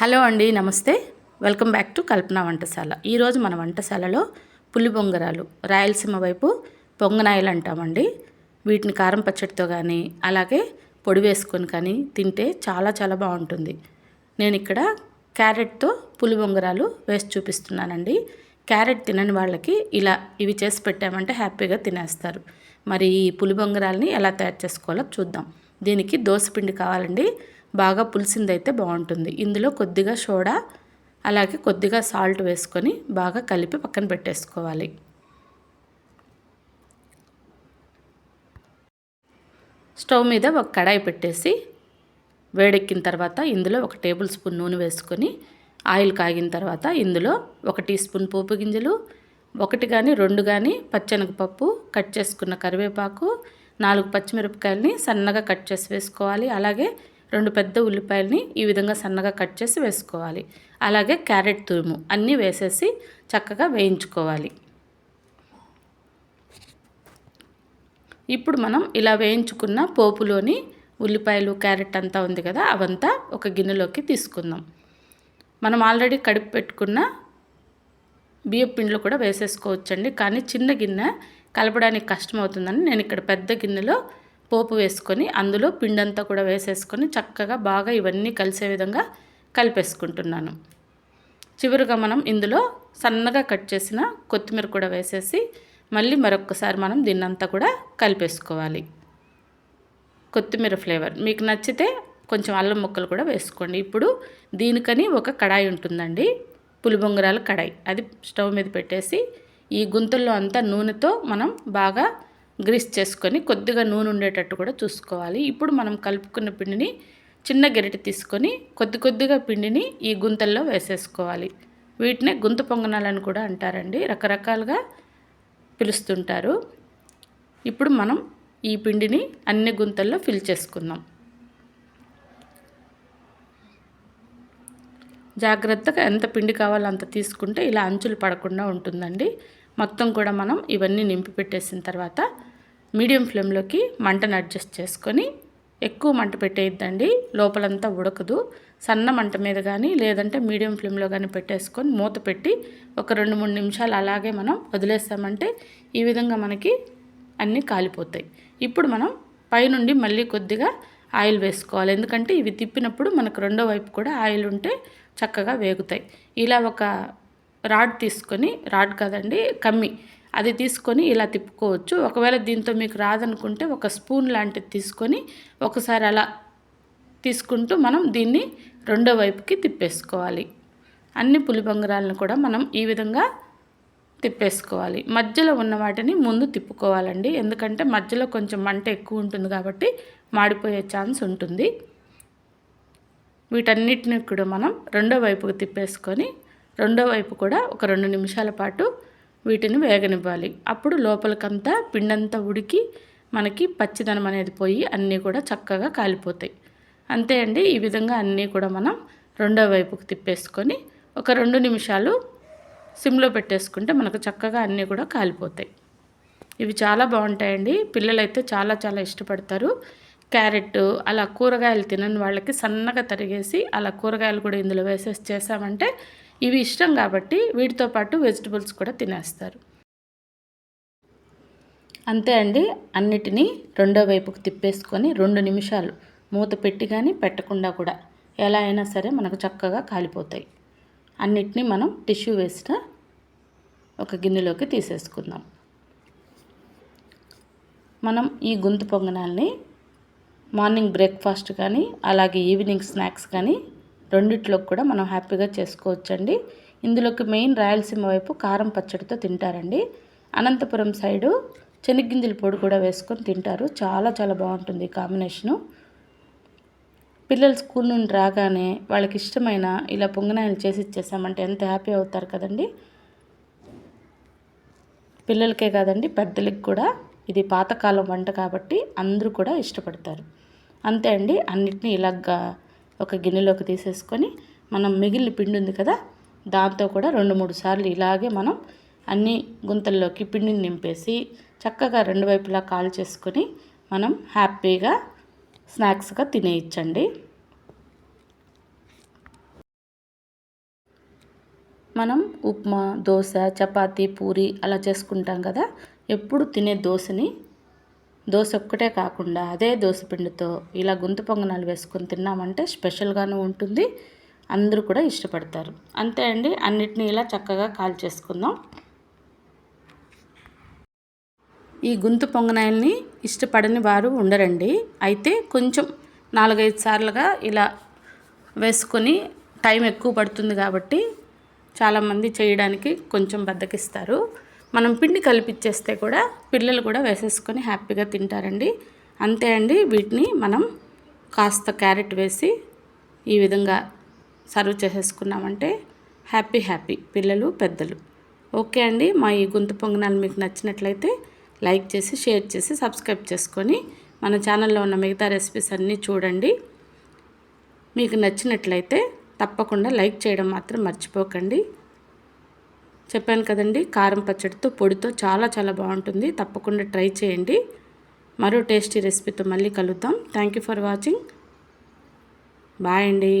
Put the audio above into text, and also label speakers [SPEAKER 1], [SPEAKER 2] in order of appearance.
[SPEAKER 1] Hello అండి నమస్తే. Welcome back to Kalpana Vantasala. ఈరోజు మన వంటశాలలో పులి బొంగరాలు రాయలసీమ వైపు పొంగనాయలు అంటామండి. వీటిని కారం పచ్చడితో కానీ అలాగే పొడి వేసుకొని కానీ తింటే చాలా చాలా బాగుంటుంది. నేను ఇక్కడ క్యారెట్తో పులి బొంగరాలు వేసి చూపిస్తున్నానండి. క్యారెట్ తినని వాళ్ళకి ఇలా ఇవి చేసి పెట్టామంటే హ్యాపీగా తినేస్తారు. మరి ఈ పులి బొంగరాలని ఎలా తయారు చేసుకోవాలో చూద్దాం. దీనికి పిండి కావాలండి. బాగా పులిసిందైతే బాగుంటుంది. ఇందులో కొద్దిగా సోడా అలాగే కొద్దిగా సాల్ట్ వేసుకొని బాగా కలిపి పక్కన పెట్టేసుకోవాలి. స్టవ్ మీద ఒక కడాయి పెట్టేసి వేడెక్కిన తర్వాత ఇందులో ఒక టేబుల్ స్పూన్ నూనె వేసుకొని ఆయిల్ కాగిన తర్వాత ఇందులో ఒక టీ స్పూన్ పోపు గింజలు ఒకటి కానీ రెండు కానీ పచ్చెనగపప్పు కట్ చేసుకున్న కరివేపాకు నాలుగు పచ్చిమిరపకాయలని సన్నగా కట్ చేసి వేసుకోవాలి. అలాగే రెండు పెద్ద ఉల్లిపాయలని ఈ విధంగా సన్నగా కట్ చేసి వేసుకోవాలి. అలాగే క్యారెట్ తురుము అన్నీ వేసేసి చక్కగా వేయించుకోవాలి. ఇప్పుడు మనం ఇలా వేయించుకున్న పోపులోని ఉల్లిపాయలు క్యారెట్ అంతా ఉంది కదా అవంతా ఒక గిన్నెలోకి తీసుకుందాం. మనం ఆల్రెడీ కడిపి పెట్టుకున్న బియ్యం పిండిలో కూడా వేసేసుకోవచ్చండి. కానీ చిన్న గిన్నె కలపడానికి కష్టమవుతుందని నేను ఇక్కడ పెద్ద గిన్నెలో పోపు వేసుకొని అందులో పిండంతా కూడా వేసేసుకొని చక్కగా బాగా ఇవన్నీ కలిసే విధంగా కలిపేసుకుంటున్నాను. చివరిగా మనం ఇందులో సన్నగా కట్ చేసిన కొత్తిమీర కూడా వేసేసి మళ్ళీ మరొకసారి మనం దీన్నంతా కూడా కలిపేసుకోవాలి. కొత్తిమీర ఫ్లేవర్ మీకు నచ్చితే కొంచెం అల్లం ముక్కలు కూడా వేసుకోండి. ఇప్పుడు దీనికని ఒక కడాయి ఉంటుందండి పులిబొంగరాల కడాయి. అది స్టవ్ మీద పెట్టేసి ఈ గుంతల్లో అంతా నూనెతో మనం బాగా గ్రీస్ చేసుకొని కొద్దిగా నూనె ఉండేటట్టు కూడా చూసుకోవాలి. ఇప్పుడు మనం కలుపుకున్న పిండిని చిన్న గెరిటి తీసుకొని కొద్ది కొద్దిగా పిండిని ఈ గుంతల్లో వేసేసుకోవాలి. వీటినే గుంత పొంగనాలని కూడా అంటారండి. రకరకాలుగా పిలుస్తుంటారు. ఇప్పుడు మనం ఈ పిండిని అన్ని గుంతల్లో ఫిల్ చేసుకుందాం. జాగ్రత్తగా ఎంత పిండి కావాలో అంత తీసుకుంటే ఇలా అంచులు పడకుండా ఉంటుందండి. మొత్తం కూడా మనం ఇవన్నీ నింపి పెట్టేసిన తర్వాత మీడియం ఫ్లేమ్లోకి మంటను అడ్జస్ట్ చేసుకొని ఎక్కువ మంట పెట్టేయద్దండి. లోపలంతా ఉడకదు. సన్న మంట మీద కానీ లేదంటే మీడియం ఫ్లేమ్లో కానీ పెట్టేసుకొని మూత పెట్టి ఒక రెండు మూడు నిమిషాలు అలాగే మనం వదిలేస్తామంటే ఈ విధంగా మనకి అన్నీ కాలిపోతాయి. ఇప్పుడు మనం పైనుండి మళ్ళీ కొద్దిగా ఆయిల్ వేసుకోవాలి. ఎందుకంటే ఇవి తిప్పినప్పుడు మనకు రెండో వైపు కూడా ఆయిల్ ఉంటే చక్కగా వేగుతాయి. ఇలా ఒక రాడ్ తీసుకొని రాడ్ కాదండి కమ్మి అది తీసుకొని ఇలా తిప్పుకోవచ్చు. ఒకవేళ దీంతో మీకు రాదనుకుంటే ఒక స్పూన్ లాంటిది తీసుకొని ఒకసారి అలా తీసుకుంటూ మనం దీన్ని రెండో వైపుకి తిప్పేసుకోవాలి. అన్ని పులిబంగరాలను కూడా మనం ఈ విధంగా తిప్పేసుకోవాలి. మధ్యలో ఉన్న వాటిని ముందు తిప్పుకోవాలండి. ఎందుకంటే మధ్యలో కొంచెం మంట ఎక్కువ ఉంటుంది కాబట్టి మాడిపోయే ఛాన్స్ ఉంటుంది. వీటన్నిటిని కూడా మనం రెండో వైపుకి తిప్పేసుకొని రెండో వైపు కూడా ఒక రెండు నిమిషాల పాటు వీటిని వేగనివ్వాలి. అప్పుడు లోపలికంతా పిండంతా ఉడికి మనకి పచ్చిదనం అనేది పోయి అన్నీ కూడా చక్కగా కాలిపోతాయి. అంతే అండి ఈ విధంగా అన్నీ కూడా మనం రెండో వైపుకు తిప్పేసుకొని ఒక రెండు నిమిషాలు సిమ్లో పెట్టేసుకుంటే మనకు చక్కగా అన్నీ కూడా కాలిపోతాయి. ఇవి చాలా బాగుంటాయండి. పిల్లలైతే చాలా చాలా ఇష్టపడతారు. క్యారెట్ అలా కూరగాయలు తినని వాళ్ళకి సన్నగా తరిగేసి అలా కూరగాయలు కూడా ఇందులో వేసేసి చేసామంటే ఇవి ఇష్టం కాబట్టి వీటితో పాటు వెజిటబుల్స్ కూడా తినేస్తారు. అంతే అండి. అన్నిటినీ రెండో వైపుకు తిప్పేసుకొని రెండు నిమిషాలు మూత పెట్టి కానీ పెట్టకుండా కూడా ఎలా అయినా సరే మనకు చక్కగా కాలిపోతాయి. అన్నిటినీ మనం టిష్యూ వేసిన ఒక గిన్నెలోకి తీసేసుకుందాం. మనం ఈ గుంత పొంగనాల్ని మార్నింగ్ బ్రేక్ఫాస్ట్ కానీ అలాగే ఈవినింగ్ స్నాక్స్ కానీ రెండిట్లోకి కూడా మనం హ్యాపీగా చేసుకోవచ్చండి. ఇందులోకి మెయిన్ రాయలసీమ వైపు కారం పచ్చడితో తింటారండి. అనంతపురం సైడు శనగ్గింజల పొడి కూడా వేసుకొని తింటారు. చాలా చాలా బాగుంటుంది కాంబినేషను. పిల్లలు స్కూల్ నుండి రాగానే వాళ్ళకి ఇష్టమైన ఇలా పొంగనాయలు చేసి ఇచ్చేసామంటే ఎంత హ్యాపీ అవుతారు కదండి. పిల్లలకే కాదండి పెద్దలకి కూడా. ఇది పాతకాలం వంట కాబట్టి అందరూ కూడా ఇష్టపడతారు. అంతే అండి అన్నిటినీ ఇలాగా ఒక గిన్నెలోకి తీసేసుకొని మనం మిగిలిన పిండి ఉంది కదా దాంతో కూడా రెండు మూడు సార్లు ఇలాగే మనం అన్ని గుంతల్లోకి పిండిని నింపేసి చక్కగా రెండు వైపులా కాల్ చేసుకొని మనం హ్యాపీగా స్నాక్స్గా తినేయచ్చండి. మనం ఉప్మా దోశ చపాతీ పూరి అలా చేసుకుంటాం కదా ఎప్పుడు తినే దోశని దోశ ఒక్కటే కాకుండా అదే దోశ పిండితో ఇలా గుంత పొంగనాలు వేసుకొని తిన్నామంటే స్పెషల్గాను ఉంటుంది. అందరూ కూడా ఇష్టపడతారు. అంతే అండి. అన్నిటినీ ఇలా చక్కగా కాల్ చేసుకుందాం. ఈ గుంతు పొంగనాయల్ని ఇష్టపడని వారు ఉండరండి. అయితే కొంచెం నాలుగైదు సార్లుగా ఇలా వేసుకొని టైం ఎక్కువ పడుతుంది కాబట్టి చాలామంది చేయడానికి కొంచెం బద్దకిస్తారు. మనం పిండి కలిపిచ్చేస్తే కూడా పిల్లలు కూడా వేసేసుకొని హ్యాపీగా తింటారండి. అంతే అండి వీటిని మనం కాస్త క్యారెట్ వేసి ఈ విధంగా సర్వ్ చేసేసుకున్నామంటే హ్యాపీ హ్యాపీ పిల్లలు పెద్దలు. ఓకే అండి మా ఈ గుంత పొంగనాలు మీకు నచ్చినట్లయితే లైక్ చేసి షేర్ చేసి సబ్స్క్రైబ్ చేసుకొని మన ఛానల్లో ఉన్న మిగతా రెసిపీస్ అన్నీ చూడండి. మీకు నచ్చినట్లయితే తప్పకుండా లైక్ చేయడం మాత్రం మర్చిపోకండి. చెప్పాను కదండి కారం పచ్చడితో పొడితో చాలా చాలా బాగుంటుంది. తప్పకుండా ట్రై చేయండి. మరో టేస్టీ రెసిపీతో మళ్ళీ కలుద్దాం. Thank you for watching bye అండి.